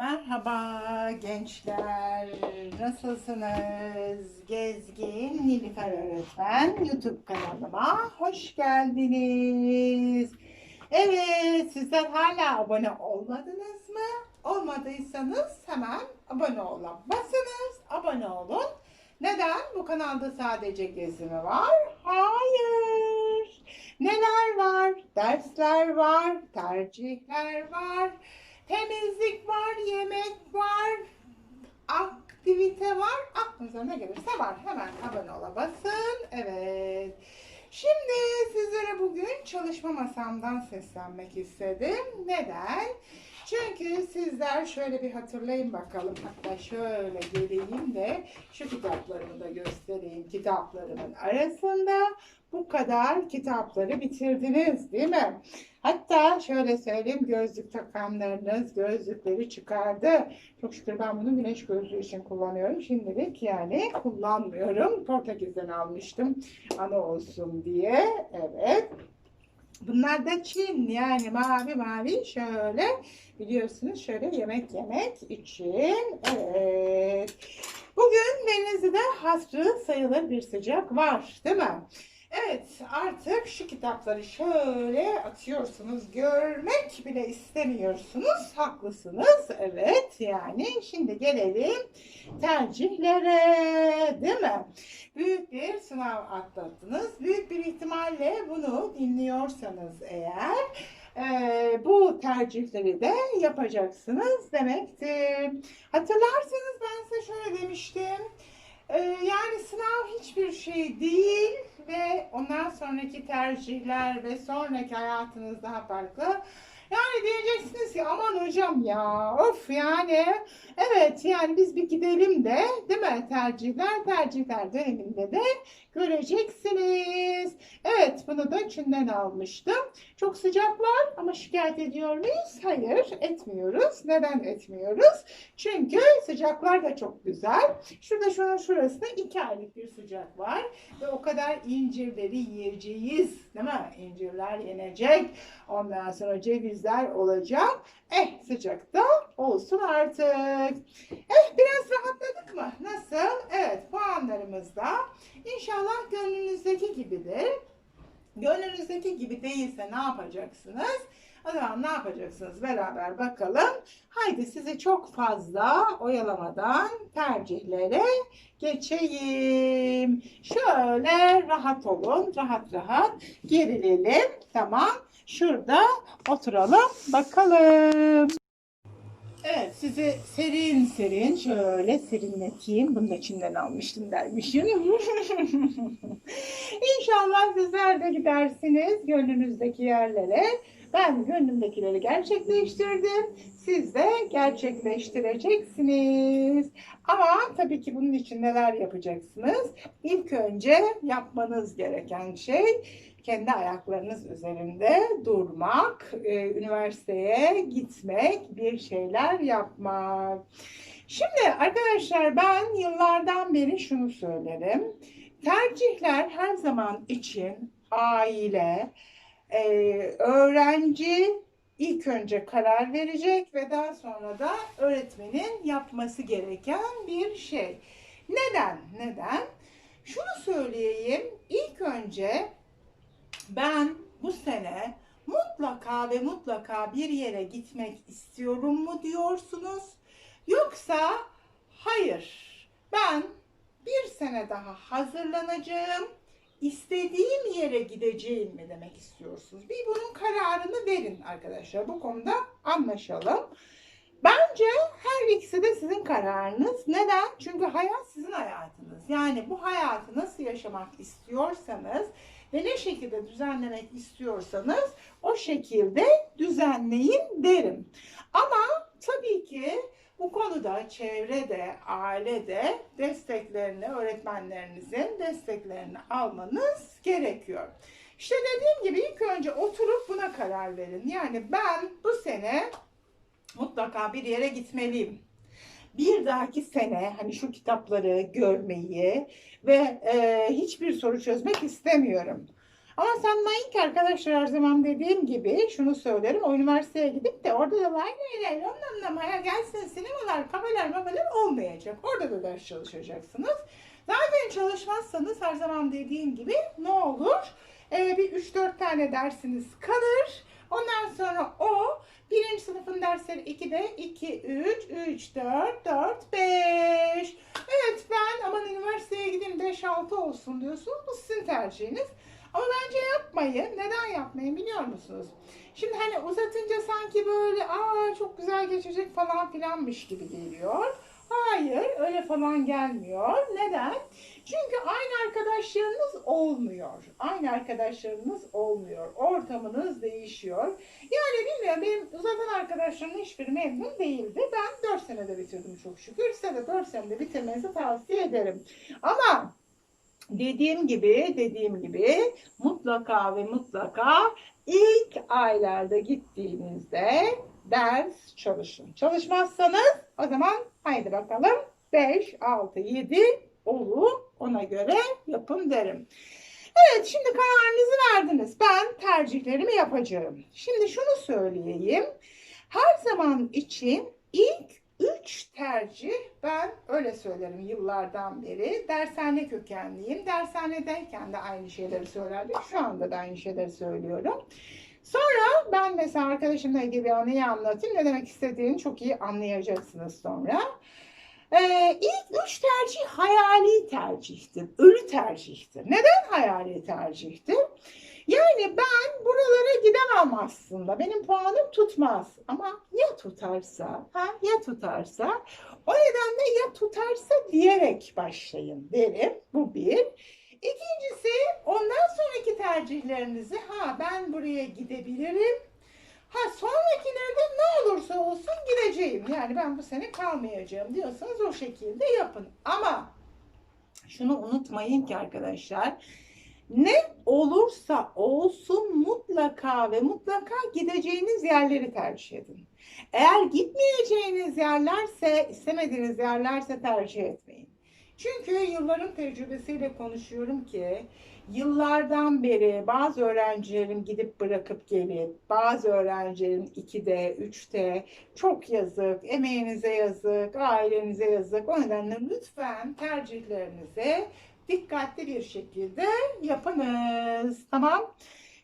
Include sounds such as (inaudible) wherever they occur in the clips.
Merhaba gençler. Nasılsınız? Gezgin Nilüfer Öğretmen YouTube kanalıma hoş geldiniz. Evet, sizler hala abone olmadınız mı? Olmadıysanız hemen abone olun. Basınız, abone olun. Neden? Bu kanalda sadece gezi mi var? Hayır. Neler var? Dersler var, tercihler var, temizlik var, yemek var, aktivite var. Aklınıza ne gelirse var. Hemen abone ola basın. Evet. Şimdi sizlere bugün çalışma masamdan seslenmek istedim. Neden? Çünkü sizler şöyle bir hatırlayın bakalım. Hatta şöyle geleyim de şu kitaplarımı da göstereyim. Kitaplarımın arasında bu kadar kitapları bitirdiniz değil mi? Hatta şöyle söyleyeyim gözlük takanlarınız gözlükleri çıkardı. Çok şükür ben bunu güneş gözlüğü için kullanıyorum. Şimdilik yani kullanmıyorum. Portekiz'den almıştım ana olsun diye. Evet. Bunlar da Çin yani mavi mavi şöyle biliyorsunuz şöyle yemek yemek için. Evet. Bugün Denizli'de hasrı sayılır bir sıcak var değil mi? Evet artık şu kitapları şöyle atıyorsunuz. Görmek bile istemiyorsunuz. Haklısınız. Evet yani şimdi gelelim tercihlere değil mi? Büyük bir sınav atlattınız. Büyük bir ihtimalle bunu dinliyorsanız eğer e, bu tercihleri de yapacaksınız demektir. Hatırlarsanız ben size şöyle demiştim. E, yani sınav hiçbir şey değil ve ondan sonraki tercihler ve sonraki hayatınız daha farklı. Yani diyeceksiniz ki aman hocam ya of yani evet yani biz bir gidelim de değil mi tercihler tercihler döneminde de göreceksiniz. Evet bunu da Çin'den almıştım. Çok sıcak var ama şikayet ediyor muyuz? Hayır etmiyoruz. Neden etmiyoruz? Çünkü sıcaklar da çok güzel. Şurada şunun şurasında iki aylık bir sıcak var. Ve o kadar incirleri yiyeceğiz. Değil mi? İncirler yenecek. Ondan sonra cevizler olacak. Eh sıcakta olsun artık. Eh biraz rahatladık mı? Nasıl? Evet puanlarımız da inşallah gönlünüzdeki gibidir. Gönlünüzdeki gibi değilse ne yapacaksınız? O zaman ne yapacaksınız? Beraber bakalım. Haydi sizi çok fazla oyalamadan tercihlere geçeyim. Şöyle rahat olun. Rahat rahat gerilelim. Tamam. Şurada oturalım. Bakalım. Evet sizi serin serin şöyle serinleteyim. Bunu da Çin'den almıştım dermişim. (laughs) İnşallah sizler de gidersiniz gönlünüzdeki yerlere. Ben gönlümdekileri gerçekleştirdim. Siz de gerçekleştireceksiniz. Ama tabii ki bunun için neler yapacaksınız? İlk önce yapmanız gereken şey kendi ayaklarınız üzerinde durmak, e, üniversiteye gitmek, bir şeyler yapmak. Şimdi arkadaşlar ben yıllardan beri şunu söylerim. Tercihler her zaman için aile, e, öğrenci ilk önce karar verecek ve daha sonra da öğretmenin yapması gereken bir şey. Neden? Neden? Şunu söyleyeyim. İlk önce ben bu sene mutlaka ve mutlaka bir yere gitmek istiyorum mu diyorsunuz? Yoksa hayır ben bir sene daha hazırlanacağım, istediğim yere gideceğim mi demek istiyorsunuz? Bir bunun kararını verin arkadaşlar. Bu konuda anlaşalım. Bence her ikisi de sizin kararınız. Neden? Çünkü hayat sizin hayatınız. Yani bu hayatı nasıl yaşamak istiyorsanız ve ne şekilde düzenlemek istiyorsanız o şekilde düzenleyin derim. Ama tabii ki bu konuda çevrede, ailede desteklerini, öğretmenlerinizin desteklerini almanız gerekiyor. İşte dediğim gibi ilk önce oturup buna karar verin. Yani ben bu sene mutlaka bir yere gitmeliyim. Bir dahaki sene hani şu kitapları görmeyi ve e, hiçbir soru çözmek istemiyorum. Ama sanmayın ki arkadaşlar her zaman dediğim gibi şunu söylerim. O üniversiteye gidip de orada da lay lay lay lam hayal gelsin sinemalar, kafeler, mafeler olmayacak. Orada da ders çalışacaksınız. Zaten çalışmazsanız her zaman dediğim gibi ne olur? Ee, bir 3-4 tane dersiniz kalır. Ondan sonra o birinci sınıfın dersleri 2'de 2, 3, 3, 4, 4, 5. Evet ben aman üniversiteye gideyim 5, 6 olsun diyorsunuz. Bu sizin tercihiniz. Ama bence yapmayın. Neden yapmayın biliyor musunuz? Şimdi hani uzatınca sanki böyle aa çok güzel geçecek falan filanmış gibi geliyor. Hayır öyle falan gelmiyor. Neden? Çünkü aynı arkadaşlarınız olmuyor. Aynı arkadaşlarınız olmuyor. Ortamınız değişiyor. Yani bilmiyorum benim uzatan arkadaşlarımın hiçbiri memnun değildi. Ben 4 senede bitirdim çok şükür. Size de 4 senede bitirmenizi tavsiye ederim. Ama dediğim gibi dediğim gibi mutlaka ve mutlaka ilk aylarda gittiğinizde ders çalışın. Çalışmazsanız o zaman haydi bakalım 5, 6, 7 olur ona göre yapın derim. Evet şimdi kararınızı verdiniz. Ben tercihlerimi yapacağım. Şimdi şunu söyleyeyim. Her zaman için ilk üç tercih ben öyle söylerim yıllardan beri. Dershane kökenliyim. Dershanedeyken de aynı şeyleri söylerdim. Şu anda da aynı şeyleri söylüyorum. Sonra ben mesela arkadaşımla ilgili bir anıyı anlatayım. Ne demek istediğini çok iyi anlayacaksınız sonra. Ee, ilk üç tercih hayali tercihtir. Ölü tercihtir. Neden hayali tercihtir? Yani ben buralara gidemem aslında. Benim puanım tutmaz. Ama ya tutarsa, ha ya tutarsa, o nedenle ya tutarsa diyerek başlayın derim. Bu bir. İkincisi ondan sonraki tercihlerinizi ha ben buraya gidebilirim. Ha sonrakilerde ne olursa olsun gideceğim. Yani ben bu sene kalmayacağım diyorsanız o şekilde yapın. Ama şunu unutmayın ki arkadaşlar ne olursa olsun mutlaka ve mutlaka gideceğiniz yerleri tercih edin. Eğer gitmeyeceğiniz yerlerse, istemediğiniz yerlerse tercih etmeyin. Çünkü yılların tecrübesiyle konuşuyorum ki yıllardan beri bazı öğrencilerim gidip bırakıp gelip bazı öğrencilerim 2'de, 3'te çok yazık, emeğinize yazık, ailenize yazık. O nedenle lütfen tercihlerinizi dikkatli bir şekilde yapınız. Tamam.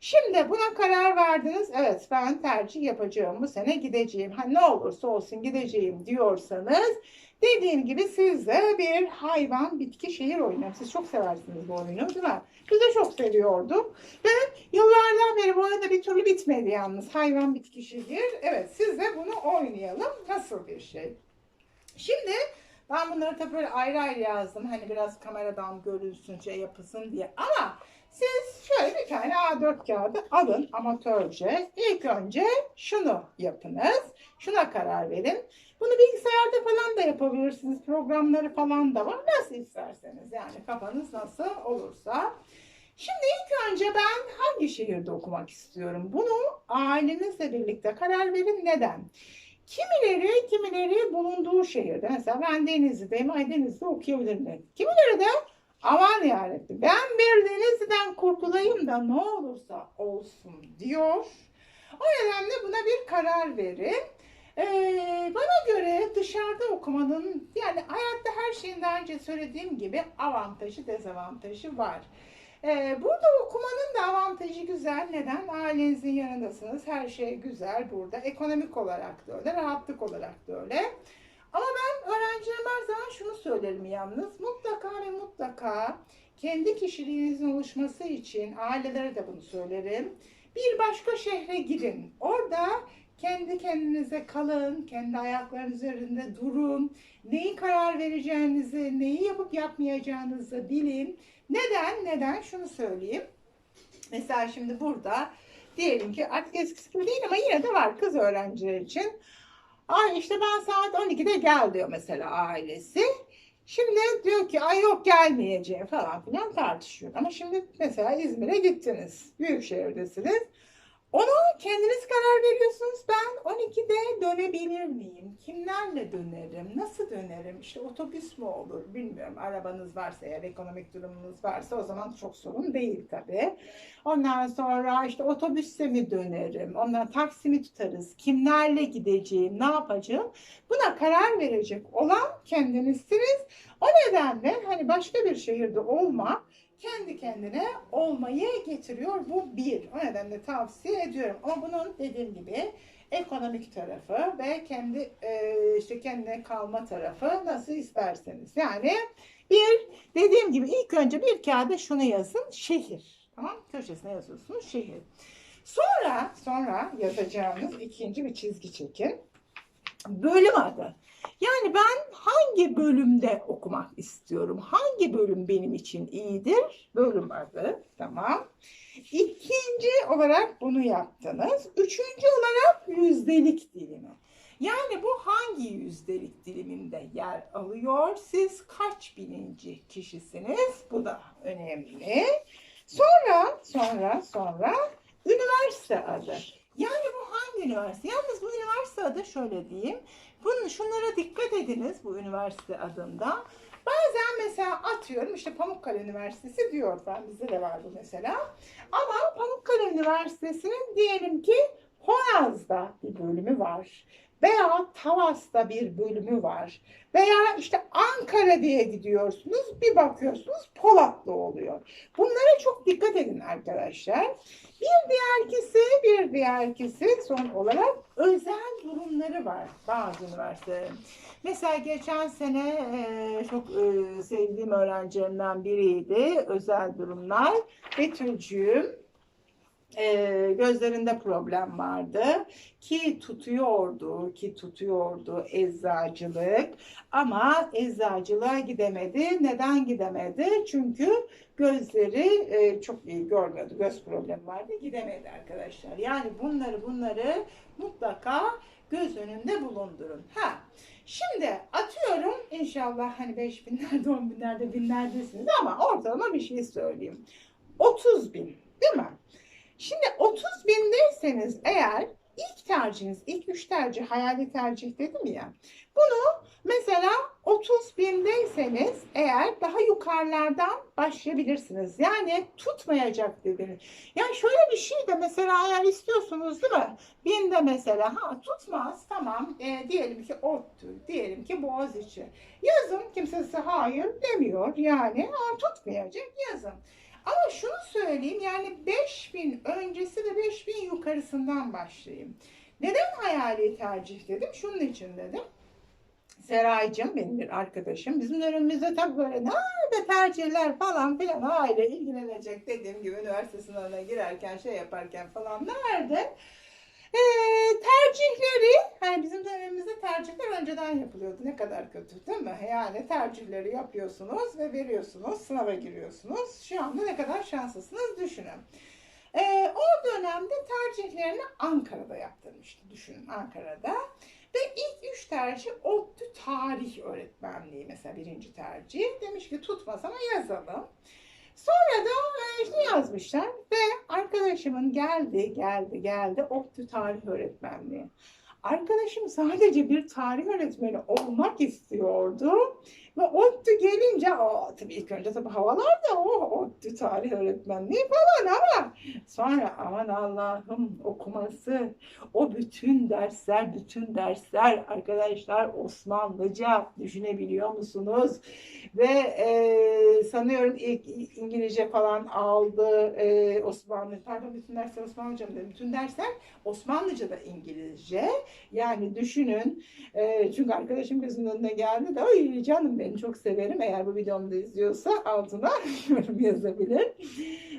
Şimdi buna karar verdiniz. Evet ben tercih yapacağım. Bu sene gideceğim. Ha, ne olursa olsun gideceğim diyorsanız dediğim gibi siz de bir hayvan bitki şehir oyunu. Siz çok seversiniz bu oyunu değil mi? Biz de çok seviyorduk. Ve yıllardan beri bu arada bir türlü bitmedi yalnız. Hayvan bitki şehir. Evet siz de bunu oynayalım. Nasıl bir şey? Şimdi ben bunları tabii böyle ayrı ayrı yazdım. Hani biraz kameradan görülsün, şey yapılsın diye. Ama siz şöyle bir tane A4 kağıdı alın amatörce. İlk önce şunu yapınız. Şuna karar verin. Bunu bilgisayarda falan da yapabilirsiniz. Programları falan da var. Nasıl isterseniz yani kafanız nasıl olursa. Şimdi ilk önce ben hangi şehirde okumak istiyorum? Bunu ailenizle birlikte karar verin. Neden? Kimileri, kimileri bulunduğu şehirde. Mesela ben Denizli'deyim. Ay Denizli'de okuyabilirim. Kimileri de aman yarabbim ben bir Denizli'den kurtulayım da ne olursa olsun diyor. O nedenle buna bir karar verin. Ee, bana göre dışarıda okumanın yani hayatta her şeyin daha önce söylediğim gibi avantajı dezavantajı var. Ee, burada okumanın da avantajı güzel. Neden? Ailenizin yanındasınız. Her şey güzel burada. Ekonomik olarak da öyle, rahatlık olarak da öyle. Ama ben öğrencilerime her zaman şunu söylerim yalnız. Mutlaka ve mutlaka kendi kişiliğinizin oluşması için ailelere de bunu söylerim. Bir başka şehre gidin. Orada kendi kendinize kalın, kendi ayaklarınız üzerinde durun. Neyi karar vereceğinizi, neyi yapıp yapmayacağınızı bilin. Neden? Neden? Şunu söyleyeyim. Mesela şimdi burada diyelim ki artık eskisi gibi değil ama yine de var kız öğrenciler için. Ay işte ben saat 12'de gel diyor mesela ailesi. Şimdi diyor ki ay yok gelmeyeceğim falan filan tartışıyor. Ama şimdi mesela İzmir'e gittiniz. Büyük şehirdesiniz. Ona kendiniz karar veriyorsunuz. Ben 12'de dönebilir miyim? Kimlerle dönerim? Nasıl dönerim? İşte otobüs mü olur? Bilmiyorum. Arabanız varsa eğer ekonomik durumunuz varsa o zaman çok sorun değil tabii. Ondan sonra işte otobüste mi dönerim? Ondan taksi mi tutarız? Kimlerle gideceğim? Ne yapacağım? Buna karar verecek olan kendinizsiniz. O nedenle hani başka bir şehirde olmak kendi kendine olmayı getiriyor. Bu bir. O nedenle tavsiye ediyorum. Ama bunun dediğim gibi ekonomik tarafı ve kendi e, işte kendine kalma tarafı nasıl isterseniz. Yani bir dediğim gibi ilk önce bir kağıda şunu yazın. Şehir. Tamam Köşesine yazıyorsunuz şehir. Sonra sonra yazacağınız ikinci bir çizgi çekin. Bölüm adı. Yani ben hangi bölümde okumak istiyorum? Hangi bölüm benim için iyidir? Bölüm adı. Tamam. İkinci olarak bunu yaptınız. Üçüncü olarak yüzdelik dilimi. Yani bu hangi yüzdelik diliminde yer alıyor? Siz kaç bininci kişisiniz? Bu da önemli. Sonra, sonra, sonra üniversite adı. Yani bu hangi üniversite? Yalnız bu üniversite adı şöyle diyeyim. Bunun, şunlara dikkat ediniz bu üniversite adında. Bazen mesela atıyorum işte Pamukkale Üniversitesi diyor ben bizde de var bu mesela. Ama Pamukkale Üniversitesi'nin diyelim ki Honaz'da bir bölümü var. Veya Tavas'ta bir bölümü var. Veya işte Ankara diye gidiyorsunuz bir bakıyorsunuz Polatlı oluyor. Bunlara çok dikkat edin arkadaşlar. Bir diğerkisi, bir diğerkisi son olarak özel durumları var bazı üniversitelerin. Mesela geçen sene e, çok e, sevdiğim öğrencilerimden biriydi. Özel durumlar. Betülcüğüm e, gözlerinde problem vardı ki tutuyordu ki tutuyordu eczacılık ama eczacılığa gidemedi. Neden gidemedi? Çünkü gözleri e, çok iyi görmüyordu. Göz problemi vardı. Gidemedi arkadaşlar. Yani bunları bunları mutlaka göz önünde bulundurun. Ha. Şimdi atıyorum inşallah hani 5 binlerde 10 binlerde binlerdesiniz ama ortalama bir şey söyleyeyim. 30 bin değil mi? Şimdi 30 bindeyseniz eğer ilk tercihiniz, ilk üç tercih, hayali tercih dedim ya. Bunu mesela 30 bindeyseniz eğer daha yukarılardan başlayabilirsiniz. Yani tutmayacak dediniz. Yani şöyle bir şey de mesela eğer istiyorsunuz değil mi? Binde mesela ha tutmaz tamam e, diyelim ki ODTÜ, diyelim ki Boğaziçi. Yazın kimse size hayır demiyor yani ha, tutmayacak yazın. Ama şunu söyleyeyim yani 5000 öncesi ve 5000 yukarısından başlayayım. Neden hayali tercih dedim? Şunun için dedim. Seraycığım benim bir arkadaşım. Bizim dönemimizde tabii böyle nerede tercihler falan filan aile ilgilenecek dediğim gibi üniversite sınavına girerken şey yaparken falan nerede? Ee, tercihleri hani bizim dönemimizde tercihler önceden yapılıyordu. Ne kadar kötü değil mi? Yani tercihleri yapıyorsunuz ve veriyorsunuz. Sınava giriyorsunuz. Şu anda ne kadar şanslısınız düşünün. Ee, o dönemde tercihlerini Ankara'da yaptırmıştı. Düşünün Ankara'da. Ve ilk üç tercih ODTÜ tarih öğretmenliği mesela birinci tercih. Demiş ki tutmaz ama yazalım. Sonra da e, işte yazmışlar ve arkadaşımın geldi geldi geldi ODTÜ tarih öğretmenliği. Arkadaşım sadece bir tarih öğretmeni olmak istiyordu. Ve ODTÜ gelince, o tabii ilk önce tabii havalar da o ODTÜ tarih öğretmenliği falan ama sonra aman Allah'ım okuması, o bütün dersler, bütün dersler arkadaşlar Osmanlıca düşünebiliyor musunuz? Ve e, sanıyorum ilk İngilizce falan aldı e, Osmanlı, pardon bütün dersler Osmanlıca mı dedim? Bütün dersler Osmanlıca da İngilizce. Yani düşünün, e, çünkü arkadaşım gözümün önüne geldi de, ay canım benim çok severim. Eğer bu videomu da izliyorsa altına (laughs) yorum yazabilir.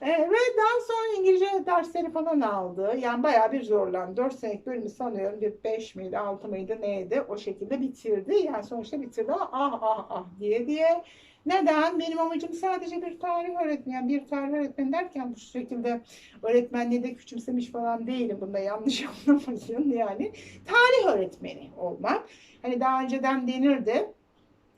E, ve daha sonra İngilizce dersleri falan aldı. Yani bayağı bir zorlandı. 4 senelik bölümü sanıyorum bir 5 miydi 6 mıydı neydi o şekilde bitirdi. Yani sonuçta bitirdi ama ah ah ah diye diye. Neden? Benim amacım sadece bir tarih öğretmeni. Yani bir tarih öğretmeni derken bu şekilde öğretmenliği de küçümsemiş falan değilim. Bunda yanlış (laughs) anlamayın yani. Tarih öğretmeni olmak. Hani daha önceden denirdi.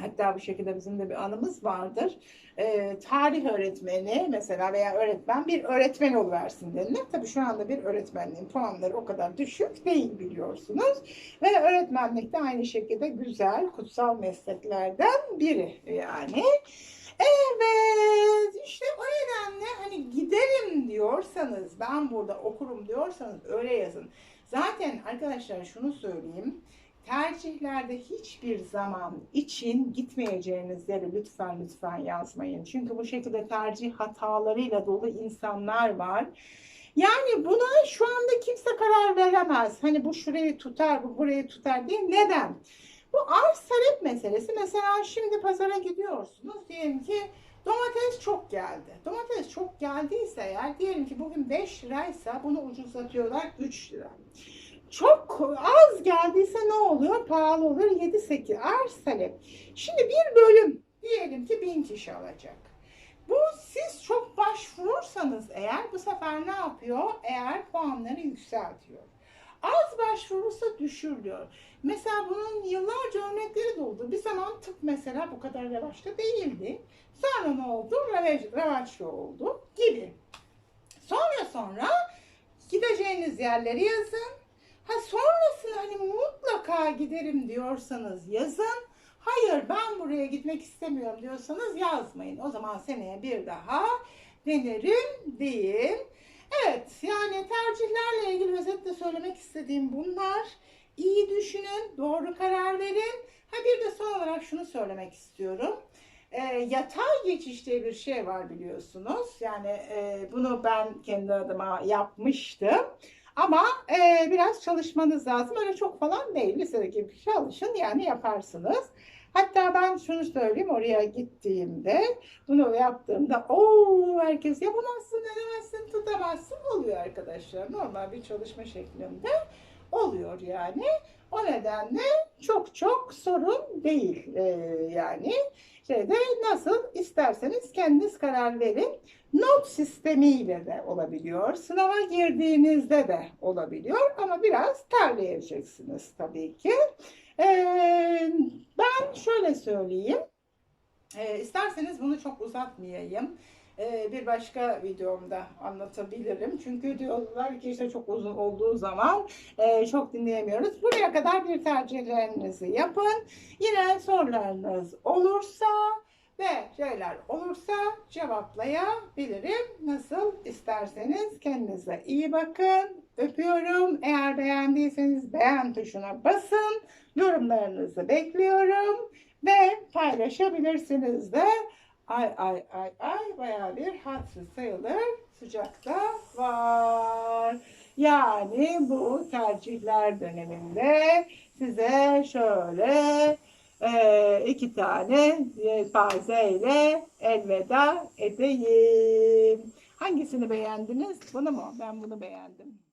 Hatta bu şekilde bizim de bir anımız vardır. Ee, tarih öğretmeni mesela veya öğretmen bir öğretmen oluversin denilir. Tabii şu anda bir öğretmenliğin puanları o kadar düşük değil biliyorsunuz. Ve öğretmenlik de aynı şekilde güzel, kutsal mesleklerden biri yani. Evet, işte o nedenle hani giderim diyorsanız, ben burada okurum diyorsanız öyle yazın. Zaten arkadaşlar şunu söyleyeyim. Tercihlerde hiçbir zaman için gitmeyeceğiniz yere lütfen lütfen yazmayın. Çünkü bu şekilde tercih hatalarıyla dolu insanlar var. Yani buna şu anda kimse karar veremez. Hani bu şurayı tutar, bu burayı tutar diye. Neden? Bu arz talep meselesi. Mesela şimdi pazara gidiyorsunuz. Diyelim ki domates çok geldi. Domates çok geldiyse eğer diyelim ki bugün 5 liraysa bunu ucuzlatıyorlar 3 lira. Çok az geldiyse ne oluyor? Pahalı olur 7-8 arz talep. Şimdi bir bölüm diyelim ki 1000 kişi alacak. Bu siz çok başvurursanız eğer bu sefer ne yapıyor? Eğer puanları yükseltiyor. Az başvurursa düşürüyor. Mesela bunun yıllarca örnekleri de oldu. Bir zaman tıp mesela bu kadar revaçta değildi. Sonra ne oldu? Revaç, revaçlı oldu gibi. Sonra sonra gideceğiniz yerleri yazın. Ha sonrasında hani mutlaka giderim diyorsanız yazın. Hayır ben buraya gitmek istemiyorum diyorsanız yazmayın. O zaman seneye bir daha denerim deyin. Evet yani tercihlerle ilgili özetle söylemek istediğim bunlar. İyi düşünün, doğru karar verin. Ha bir de son olarak şunu söylemek istiyorum. E, yatay geçiş diye bir şey var biliyorsunuz. Yani e, bunu ben kendi adıma yapmıştım. Ama e, biraz çalışmanız lazım. Öyle çok falan değil. Lisedeki gibi çalışın yani yaparsınız. Hatta ben şunu söyleyeyim oraya gittiğimde bunu yaptığımda o herkes yapamazsın, edemezsin, tutamazsın oluyor arkadaşlar. Normal bir çalışma şeklinde oluyor yani. O nedenle çok çok sorun değil ee, yani. Şeyde nasıl isterseniz kendiniz karar verin. Not sistemiyle de olabiliyor. Sınava girdiğinizde de olabiliyor ama biraz terleyeceksiniz tabii ki. Ee, ben şöyle söyleyeyim. Ee, isterseniz bunu çok uzatmayayım. Ee, bir başka videomda anlatabilirim. Çünkü diyorlar ki işte çok uzun olduğu zaman e, çok dinleyemiyoruz. Buraya kadar bir tercihlerinizi yapın. Yine sorularınız olursa ve şeyler olursa cevaplayabilirim. Nasıl isterseniz kendinize iyi bakın. Öpüyorum. Eğer beğendiyseniz beğen tuşuna basın. Yorumlarınızı bekliyorum ve paylaşabilirsiniz de. Ay ay ay ay bayağı bir hadsız sayılır sıcakta var. Yani bu tercihler döneminde size şöyle e, iki tane yelpazeyle elveda edeyim. Hangisini beğendiniz? Bunu mu? Ben bunu beğendim.